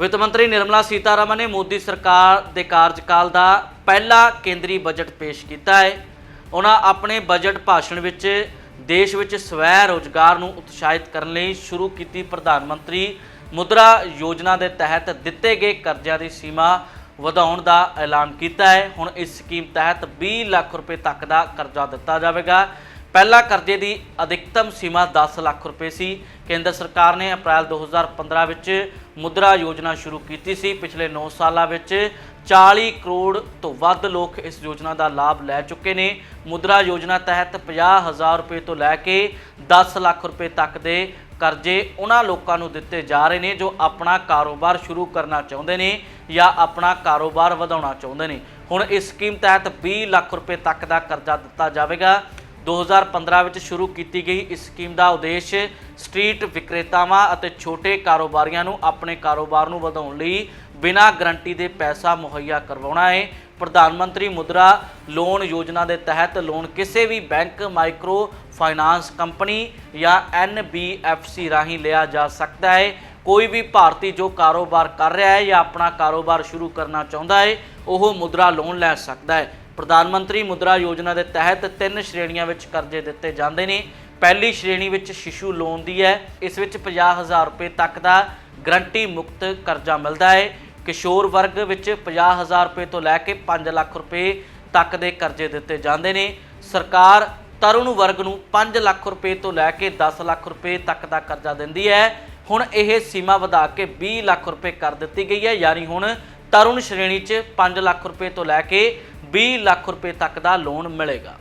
ਵਿੱਤ ਮੰਤਰੀ ਨਿਰਮਲਾ ਸੀਤਾਰਮਨ ਨੇ ਮੋਦੀ ਸਰਕਾਰ ਦੇ ਕਾਰਜਕਾਲ ਦਾ ਪਹਿਲਾ ਕੇਂਦਰੀ ਬਜਟ ਪੇਸ਼ ਕੀਤਾ ਹੈ। ਉਹਨਾਂ ਆਪਣੇ ਬਜਟ ਭਾਸ਼ਣ ਵਿੱਚ ਦੇਸ਼ ਵਿੱਚ ਸਵੈ ਰੋਜ਼ਗਾਰ ਨੂੰ ਉਤਸ਼ਾਹਿਤ ਕਰਨ ਲਈ ਸ਼ੁਰੂ ਕੀਤੀ ਪ੍ਰਧਾਨ ਮੰਤਰੀ ਮੁਦਰਾ ਯੋਜਨਾ ਦੇ ਤਹਿਤ ਦਿੱਤੇ ਗਏ ਕਰਜ਼ਿਆਂ ਦੀ ਸੀਮਾ ਵਧਾਉਣ ਦਾ ਐਲਾਨ ਕੀਤਾ ਹੈ। ਹੁਣ ਇਸ ਸਕੀਮ ਤਹਿਤ 20 ਲੱਖ ਰੁਪਏ ਤੱਕ ਦਾ ਕਰਜ਼ਾ ਦਿੱਤਾ ਜਾਵੇਗਾ। ਪਹਿਲਾ ਕਰਜ਼ੇ ਦੀ ਅਧਿਕਤਮ ਸੀਮਾ 10 ਲੱਖ ਰੁਪਏ ਸੀ। ਕੇਂਦਰ ਸਰਕਾਰ ਨੇ ਅਪ੍ਰੈਲ 2015 ਵਿੱਚ ਮੁਦਰਾ ਯੋਜਨਾ ਸ਼ੁਰੂ ਕੀਤੀ ਸੀ। ਪਿਛਲੇ 9 ਸਾਲਾਂ ਵਿੱਚ 40 ਕਰੋੜ ਤੋਂ ਵੱਧ ਲੋਕ ਇਸ ਯੋਜਨਾ ਦਾ ਲਾਭ ਲੈ ਚੁੱਕੇ ਨੇ। ਮੁਦਰਾ ਯੋਜਨਾ ਤਹਿਤ 50000 ਰੁਪਏ ਤੋਂ ਲੈ ਕੇ 10 ਲੱਖ ਰੁਪਏ ਤੱਕ ਦੇ ਕਰਜ਼ੇ ਉਹਨਾਂ ਲੋਕਾਂ ਨੂੰ ਦਿੱਤੇ ਜਾ ਰਹੇ ਨੇ ਜੋ ਆਪਣਾ ਕਾਰੋਬਾਰ ਸ਼ੁਰੂ ਕਰਨਾ ਚਾਹੁੰਦੇ ਨੇ ਜਾਂ ਆਪਣਾ ਕਾਰੋਬਾਰ ਵਧਾਉਣਾ ਚਾਹੁੰਦੇ ਨੇ। ਹੁਣ ਇਸ ਸਕੀਮ ਤਹਿਤ 20 ਲੱਖ ਰੁਪਏ ਤੱਕ ਦਾ ਕਰਜ਼ਾ ਦਿੱਤਾ ਜਾਵੇਗਾ। 2015 ਵਿੱਚ ਸ਼ੁਰੂ ਕੀਤੀ ਗਈ ਇਸ ਸਕੀਮ ਦਾ ਉਦੇਸ਼ ਸਟਰੀਟ ਵਿਕਰੇਤਾਵਾਂ ਅਤੇ ਛੋਟੇ ਕਾਰੋਬਾਰੀਆਂ ਨੂੰ ਆਪਣੇ ਕਾਰੋਬਾਰ ਨੂੰ ਵਧਾਉਣ ਲਈ ਬਿਨਾਂ ਗਰੰਟੀ ਦੇ ਪੈਸਾ ਮੁਹੱਈਆ ਕਰਵਾਉਣਾ ਹੈ। ਪ੍ਰਧਾਨ ਮੰਤਰੀ ਮੁਦਰਾ ਲੋਨ ਯੋਜਨਾ ਦੇ ਤਹਿਤ ਲੋਨ ਕਿਸੇ ਵੀ ਬੈਂਕ, ਮਾਈਕਰੋ ਫਾਈਨਾਂਸ ਕੰਪਨੀ ਜਾਂ NBFC ਰਾਹੀਂ ਲਿਆ ਜਾ ਸਕਦਾ ਹੈ। ਕੋਈ ਵੀ ਭਾਰਤੀ ਜੋ ਕਾਰੋਬਾਰ ਕਰ ਰਿਹਾ ਹੈ ਜਾਂ ਆਪਣਾ ਕਾਰੋਬਾਰ ਸ਼ੁਰੂ ਕਰਨਾ ਚਾਹੁੰਦਾ ਹੈ, ਉਹ ਮੁਦਰਾ ਲੋਨ ਲੈ ਸਕਦਾ ਹੈ। ਪ੍ਰਧਾਨ ਮੰਤਰੀ ਮੁਦਰਾ ਯੋਜਨਾ ਦੇ ਤਹਿਤ ਤਿੰਨ ਸ਼੍ਰੇਣੀਆਂ ਵਿੱਚ ਕਰਜ਼ੇ ਦਿੱਤੇ ਜਾਂਦੇ ਨੇ। ਪਹਿਲੀ ਸ਼੍ਰੇਣੀ ਵਿੱਚ ਸ਼ਿਸ਼ੂ ਲੋਨ ਦੀ ਹੈ। ਇਸ ਵਿੱਚ 50000 ਰੁਪਏ ਤੱਕ ਦਾ ਗਰੰਟੀ ਮੁਕਤ ਕਰਜ਼ਾ ਮਿਲਦਾ ਹੈ। ਕਿਸ਼ੋਰ ਵਰਗ ਵਿੱਚ 50000 ਰੁਪਏ ਤੋਂ ਲੈ ਕੇ 5 ਲੱਖ ਰੁਪਏ ਤੱਕ ਦੇ ਕਰਜ਼ੇ ਦਿੱਤੇ ਜਾਂਦੇ ਨੇ। ਸਰਕਾਰ ਤਰੁਣ ਵਰਗ ਨੂੰ 5 ਲੱਖ ਰੁਪਏ ਤੋਂ ਲੈ ਕੇ 10 ਲੱਖ ਰੁਪਏ ਤੱਕ ਦਾ ਕਰਜ਼ਾ ਦਿੰਦੀ ਹੈ। ਹੁਣ ਇਹ ਸੀਮਾ ਵਧਾ ਕੇ 20 ਲੱਖ ਰੁਪਏ ਕਰ ਦਿੱਤੀ ਗਈ ਹੈ। ਯਾਨੀ ਹੁਣ ਤਰੁਣ ਸ਼੍ਰੇਣੀ 'ਚ 5 ਲੱਖ ਰੁਪਏ ਤੋਂ ਲੈ ਕੇ 20 ਲੱਖ ਰੁਪਏ ਤੱਕ ਦਾ ਲੋਨ ਮਿਲੇਗਾ।